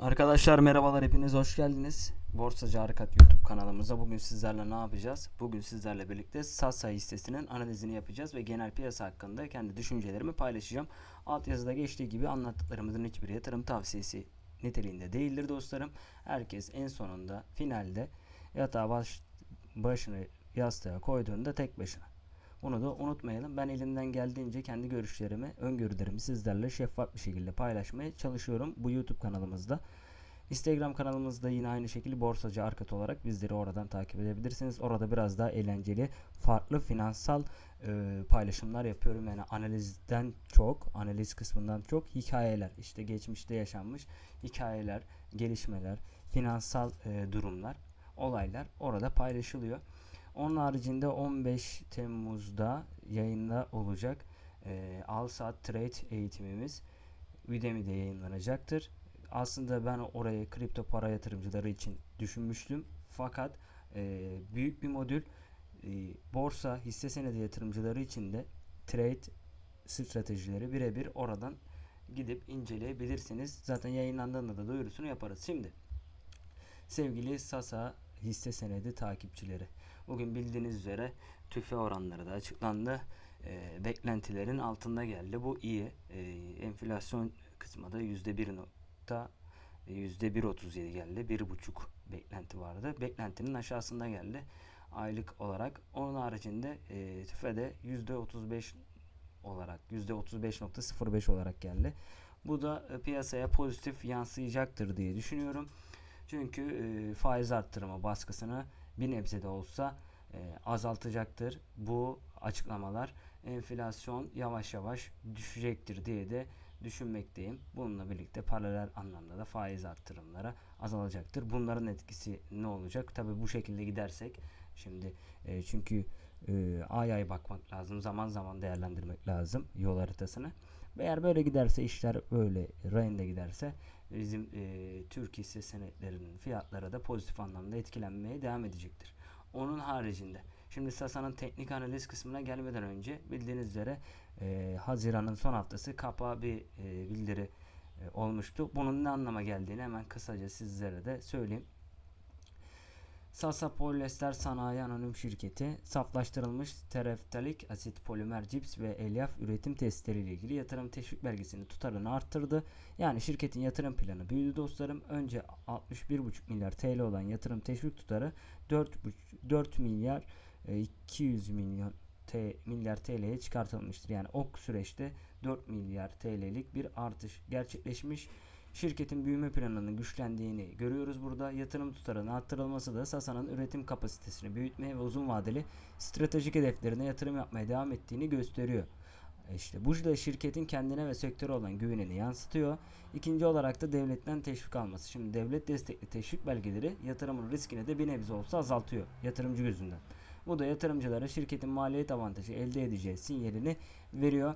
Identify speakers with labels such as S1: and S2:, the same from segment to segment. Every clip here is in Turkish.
S1: Arkadaşlar merhabalar hepiniz hoş geldiniz. Borsacı Harekat YouTube kanalımıza bugün sizlerle ne yapacağız? Bugün sizlerle birlikte Sasa hissesinin analizini yapacağız ve genel piyasa hakkında kendi düşüncelerimi paylaşacağım. Alt yazıda geçtiği gibi anlattıklarımızın hiçbir yatırım tavsiyesi niteliğinde değildir dostlarım. Herkes en sonunda finalde yatağa baş, başını yastığa koyduğunda tek başına. Bunu da unutmayalım. Ben elimden geldiğince kendi görüşlerimi, öngörülerimi sizlerle şeffaf bir şekilde paylaşmaya çalışıyorum bu YouTube kanalımızda. Instagram kanalımızda yine aynı şekilde borsacı arkat olarak bizleri oradan takip edebilirsiniz. Orada biraz daha eğlenceli, farklı finansal e, paylaşımlar yapıyorum. Yani analizden çok, analiz kısmından çok hikayeler, işte geçmişte yaşanmış hikayeler, gelişmeler, finansal e, durumlar, olaylar orada paylaşılıyor. Onun haricinde 15 Temmuz'da yayında olacak e, Al Saat Trade eğitimimiz Udemy'de yayınlanacaktır. Aslında ben oraya kripto para yatırımcıları için düşünmüştüm. Fakat e, büyük bir modül e, borsa hisse senedi yatırımcıları için de trade stratejileri birebir oradan gidip inceleyebilirsiniz. Zaten yayınlandığında da duyurusunu yaparız. Şimdi sevgili Sasa hisse senedi takipçileri. Bugün bildiğiniz üzere tüfe oranları da açıklandı. E, beklentilerin altında geldi. Bu iyi. E, enflasyon kısmı da %1 nokta %1.37 geldi. 1.5 beklenti vardı. Beklentinin aşağısında geldi. Aylık olarak. Onun haricinde e, tüfede %35 olarak %35.05 olarak geldi. Bu da e, piyasaya pozitif yansıyacaktır diye düşünüyorum. Çünkü e, faiz arttırma baskısını bir nebze de olsa e, azaltacaktır. Bu açıklamalar enflasyon yavaş yavaş düşecektir diye de düşünmekteyim. Bununla birlikte paralel anlamda da faiz arttırımları azalacaktır. Bunların etkisi ne olacak? Tabi bu şekilde gidersek şimdi e, çünkü e, ay ay bakmak lazım. Zaman zaman değerlendirmek lazım yol haritasını. Eğer böyle giderse işler böyle rayında giderse bizim e, Türk hisse senetlerinin fiyatları da pozitif anlamda etkilenmeye devam edecektir. Onun haricinde şimdi Sasa'nın teknik analiz kısmına gelmeden önce bildiğiniz üzere e, Haziran'ın son haftası kapa bir e, bildiri e, olmuştu. Bunun ne anlama geldiğini hemen kısaca sizlere de söyleyeyim. Sasa Polyester Sanayi Anonim Şirketi saflaştırılmış tereftalik asit polimer cips ve elyaf üretim testleri ile ilgili yatırım teşvik belgesinin tutarını arttırdı. Yani şirketin yatırım planı büyüdü dostlarım. Önce 61,5 milyar TL olan yatırım teşvik tutarı 4, 4 milyar 200 milyon T, milyar TL'ye çıkartılmıştır. Yani o süreçte 4 milyar TL'lik bir artış gerçekleşmiş. Şirketin büyüme planının güçlendiğini görüyoruz burada. Yatırım tutarının arttırılması da Sasa'nın üretim kapasitesini büyütmeye ve uzun vadeli stratejik hedeflerine yatırım yapmaya devam ettiğini gösteriyor. İşte bu da şirketin kendine ve sektöre olan güvenini yansıtıyor. İkinci olarak da devletten teşvik alması. Şimdi devlet destekli teşvik belgeleri yatırımın riskini de bir nebze olsa azaltıyor yatırımcı gözünden. Bu da yatırımcılara şirketin maliyet avantajı elde edeceği sinyalini veriyor.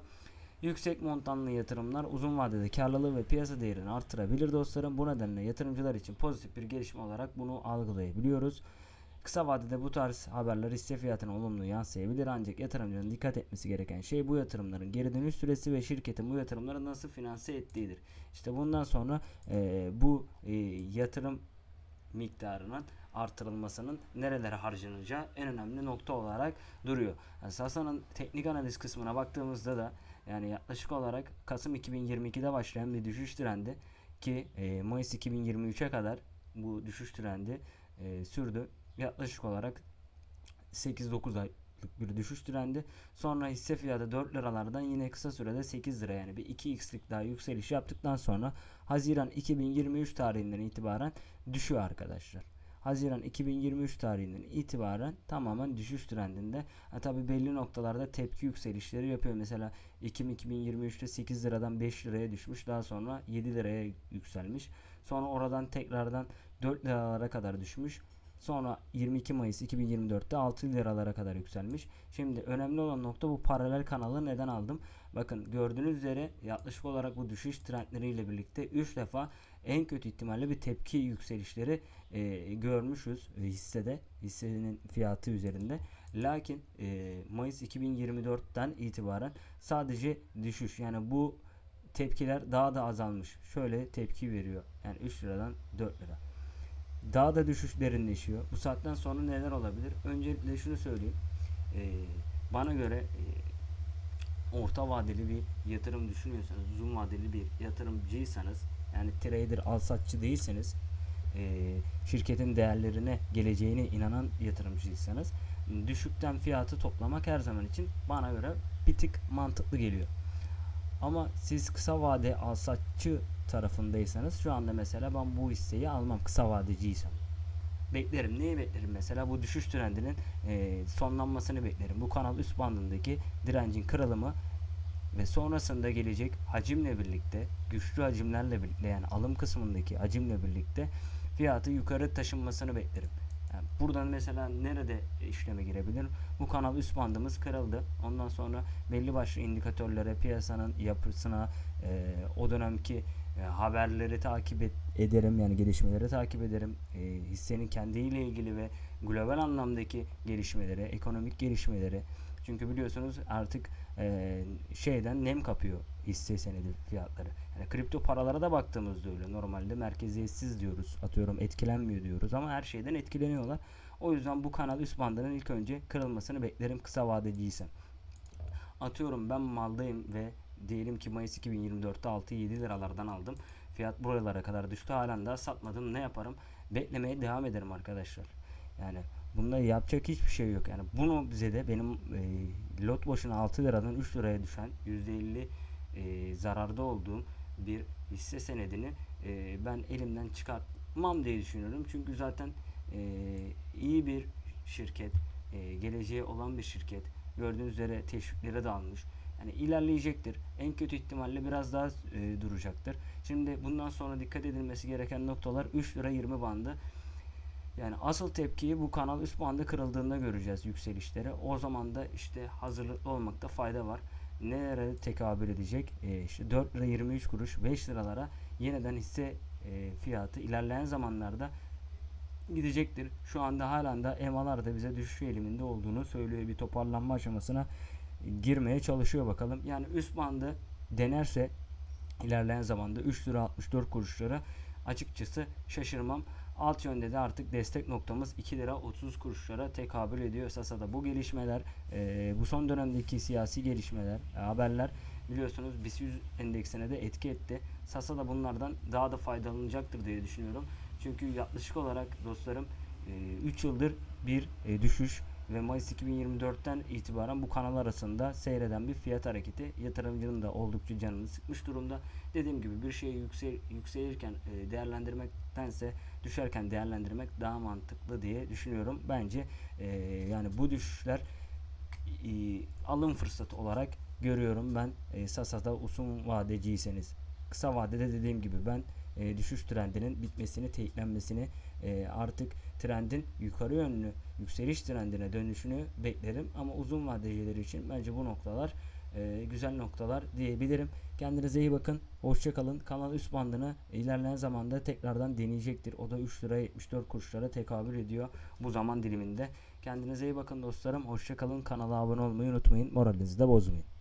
S1: Yüksek montanlı yatırımlar uzun vadede karlılığı ve piyasa değerini artırabilir dostlarım. Bu nedenle yatırımcılar için pozitif bir gelişme olarak bunu algılayabiliyoruz. Kısa vadede bu tarz haberler hisse fiyatına olumlu yansıyabilir ancak yatırımcının dikkat etmesi gereken şey bu yatırımların geri dönüş süresi ve şirketin bu yatırımları nasıl finanse ettiğidir. İşte bundan sonra e, bu e, yatırım miktarının artırılmasının nerelere harcanacağı en önemli nokta olarak duruyor. Yani Sasa'nın teknik analiz kısmına baktığımızda da yani yaklaşık olarak Kasım 2022'de başlayan bir düşüş trendi ki e, Mayıs 2023'e kadar bu düşüş trendi e, sürdü. Yaklaşık olarak 8-9 aylık bir düşüş trendi. Sonra hisse fiyatı 4 liralardan yine kısa sürede 8 lira yani bir 2x'lik daha yükseliş yaptıktan sonra Haziran 2023 tarihinden itibaren düşüyor arkadaşlar. Haziran 2023 tarihinden itibaren tamamen düşüş trendinde. Ha, tabi belli noktalarda tepki yükselişleri yapıyor. Mesela Ekim 2023'te 8 liradan 5 liraya düşmüş. Daha sonra 7 liraya yükselmiş. Sonra oradan tekrardan 4 liralara kadar düşmüş. Sonra 22 Mayıs 2024'te 6 liralara kadar yükselmiş. Şimdi önemli olan nokta bu paralel kanalı neden aldım? Bakın gördüğünüz üzere yaklaşık olarak bu düşüş trendleriyle birlikte 3 defa en kötü ihtimalle bir tepki yükselişleri e, görmüşüz e, hissede hissenin fiyatı üzerinde. Lakin e, Mayıs 2024'ten itibaren sadece düşüş yani bu tepkiler daha da azalmış. Şöyle tepki veriyor. Yani 3 liradan 4 lira. Daha da düşüş derinleşiyor. Bu saatten sonra neler olabilir? Öncelikle şunu söyleyeyim. Ee, bana göre e, orta vadeli bir yatırım düşünüyorsanız, uzun vadeli bir yatırımcıysanız, yani trader, alsatçı değilseniz, e, şirketin değerlerine, geleceğine inanan yatırımcıysanız, düşükten fiyatı toplamak her zaman için bana göre bir tık mantıklı geliyor. Ama siz kısa vade alsatçı tarafındaysanız şu anda mesela ben bu hisseyi almam kısa vadeciysem. Beklerim. Neyi beklerim mesela? Bu düşüş trendinin e, sonlanmasını beklerim. Bu kanal üst bandındaki direncin kırılımı ve sonrasında gelecek hacimle birlikte, güçlü hacimlerle birlikte yani alım kısmındaki hacimle birlikte fiyatı yukarı taşınmasını beklerim. Yani buradan mesela nerede işleme girebilirim? Bu kanal üst bandımız kırıldı. Ondan sonra belli başlı indikatörlere, piyasanın yapısına, e, o dönemki e, haberleri takip et- ederim. Yani gelişmeleri takip ederim. E, hissenin kendiyle ilgili ve global anlamdaki gelişmeleri, ekonomik gelişmeleri. Çünkü biliyorsunuz artık e, şeyden nem kapıyor hisse senedi fiyatları. Yani kripto paralara da baktığımızda öyle. Normalde merkeziyetsiz diyoruz. Atıyorum etkilenmiyor diyoruz ama her şeyden etkileniyorlar. O yüzden bu kanal üst bandının ilk önce kırılmasını beklerim kısa vadeciysem. Atıyorum ben maldayım ve diyelim ki Mayıs 2024'te 6-7 liralardan aldım. Fiyat buralara kadar düştü. Halen daha satmadım. Ne yaparım? Beklemeye devam ederim arkadaşlar. Yani bunda yapacak hiçbir şey yok. Yani bunu bize de benim e, lot başına 6 liradan 3 liraya düşen %50 e, zararda olduğum bir hisse senedini e, ben elimden çıkartmam diye düşünüyorum. Çünkü zaten e, iyi bir şirket, e, geleceği olan bir şirket. Gördüğünüz üzere teşvikleri de almış. Yani ilerleyecektir. En kötü ihtimalle biraz daha e, duracaktır. Şimdi bundan sonra dikkat edilmesi gereken noktalar 3 lira 20 bandı. Yani asıl tepkiyi bu kanal üst bandı kırıldığında göreceğiz yükselişleri. O zaman da işte hazırlıklı olmakta fayda var. Nelere tekabül edecek? E, işte 4 lira 23 kuruş 5 liralara yeniden hisse e, fiyatı ilerleyen zamanlarda gidecektir. Şu anda halen de EMA'lar da bize düşüş eğiliminde olduğunu söylüyor. Bir toparlanma aşamasına girmeye çalışıyor bakalım. Yani üst bandı denerse ilerleyen zamanda 3 lira 64 kuruşlara açıkçası şaşırmam. Alt yönde de artık destek noktamız 2 lira 30 kuruşlara tekabül ediyor Sasa'da. Bu gelişmeler, e, bu son dönemdeki siyasi gelişmeler, e, haberler biliyorsunuz BIST 100 endeksine de etki etti. Sasa da bunlardan daha da faydalanacaktır diye düşünüyorum. Çünkü yaklaşık olarak dostlarım 3 yıldır bir e, düşüş ve Mayıs 2024'ten itibaren bu kanal arasında seyreden bir fiyat hareketi yatırımcının da oldukça canını sıkmış durumda. Dediğim gibi bir şeyi yüksel, yükselirken e, değerlendirmektense düşerken değerlendirmek daha mantıklı diye düşünüyorum. Bence e, yani bu düşüşler e, alım fırsatı olarak görüyorum ben e, Sasa'da uzun vadeciyseniz. Kısa vadede dediğim gibi ben e, düşüş trendinin bitmesini, teyitlenmesini e, artık trendin yukarı yönlü yükseliş trendine dönüşünü beklerim. Ama uzun vadeciler için bence bu noktalar e, güzel noktalar diyebilirim. Kendinize iyi bakın. Hoşça kalın. Kanal üst bandını ilerleyen zamanda tekrardan deneyecektir. O da 3 lira 74 kuruşlara tekabül ediyor bu zaman diliminde. Kendinize iyi bakın dostlarım. Hoşça kalın. Kanala abone olmayı unutmayın. Moralinizi de bozmayın.